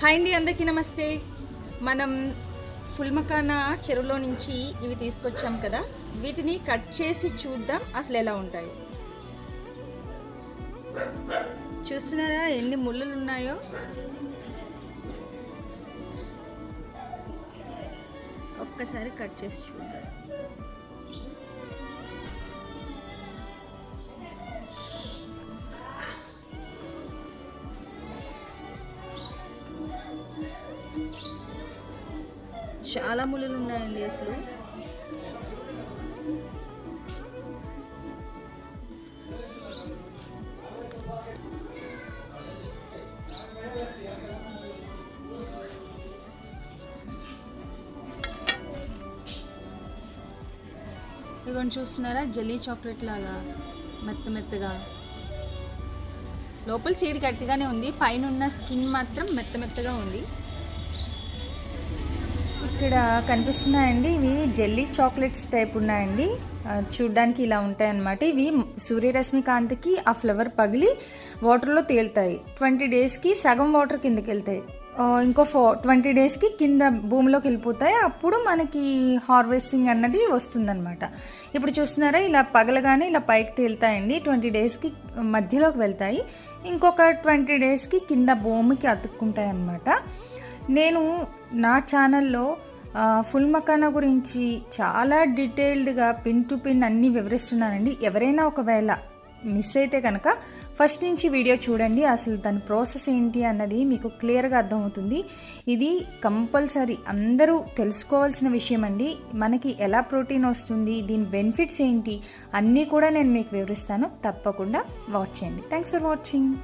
Hi అండి అందరికీ నమస్తే. మనం ఫుల్మకానా చెరువులో నుంచి ఇవి తీసుకొచ్చాం కదా. వీటిని కట్ చేసి చూద్దాం అసలు ఎలా ఉంటాయి. చూస్తున్నారా ఎన్ని ముళ్ళులు ఉన్నాయో? ఒక్కసారి కట్ చేసి చూద్దాం. చాలా ముళ్ళులు ఉన్నాయండి అసలు. ఇదిగోండి చూస్తున్నారా? జెల్లీ చాక్లెట్ లాగా మెత్త మెత్తగా. లోపల సీడ్ గట్టిగానే ఉంది పైన ఉన్న స్కిన్ మాత్రం మెత్త మెత్తగా ఉంది. ఇక్కడ కనిపిస్తున్నాయండి. ఇవి జెల్లీ చాక్లెట్స్ టైప్ ఉన్నాయండి. చూడ్డానికి ఇలా ఉంటాయన్నమాట. ఇవి సూర్యరశ్మి కాంతికి ఆ ఫ్లవర్ పగిలి వాటర్లో తేలుతాయి. ట్వంటీ డేస్కి సగం వాటర్ కిందకి వెళ్తాయి. ఇంకో ఫో ట్వంటీ డేస్కి కింద భూమిలోకి వెళ్ళిపోతాయి. అప్పుడు మనకి హార్వెస్టింగ్ అన్నది వస్తుందన్నమాట. ఇప్పుడు చూస్తున్నారా ఇలా పగలగానే ఇలా పైకి తేలుతాయండి. ట్వంటీ డేస్కి మధ్యలోకి వెళ్తాయి. ఇంకొక ట్వంటీ డేస్కి కింద భూమికి అతుక్కుంటాయి అన్నమాట నేను నా ఛానల్లో ఫుల్ మకానా గురించి చాలా డీటెయిల్డ్గా పిన్ టు పిన్ అన్నీ వివరిస్తున్నానండి. ఎవరైనా ఒకవేళ మిస్ అయితే కనుక ఫస్ట్ నుంచి వీడియో చూడండి. అసలు దాని ప్రాసెస్ ఏంటి అన్నది మీకు క్లియర్గా అర్థమవుతుంది. ఇది కంపల్సరీ అందరూ తెలుసుకోవాల్సిన విషయం అండి. మనకి ఎలా ప్రోటీన్ వస్తుంది దీని బెనిఫిట్స్ ఏంటి అన్నీ కూడా నేను మీకు వివరిస్తాను. తప్పకుండా వాచ్ చేయండి. Thanks for watching.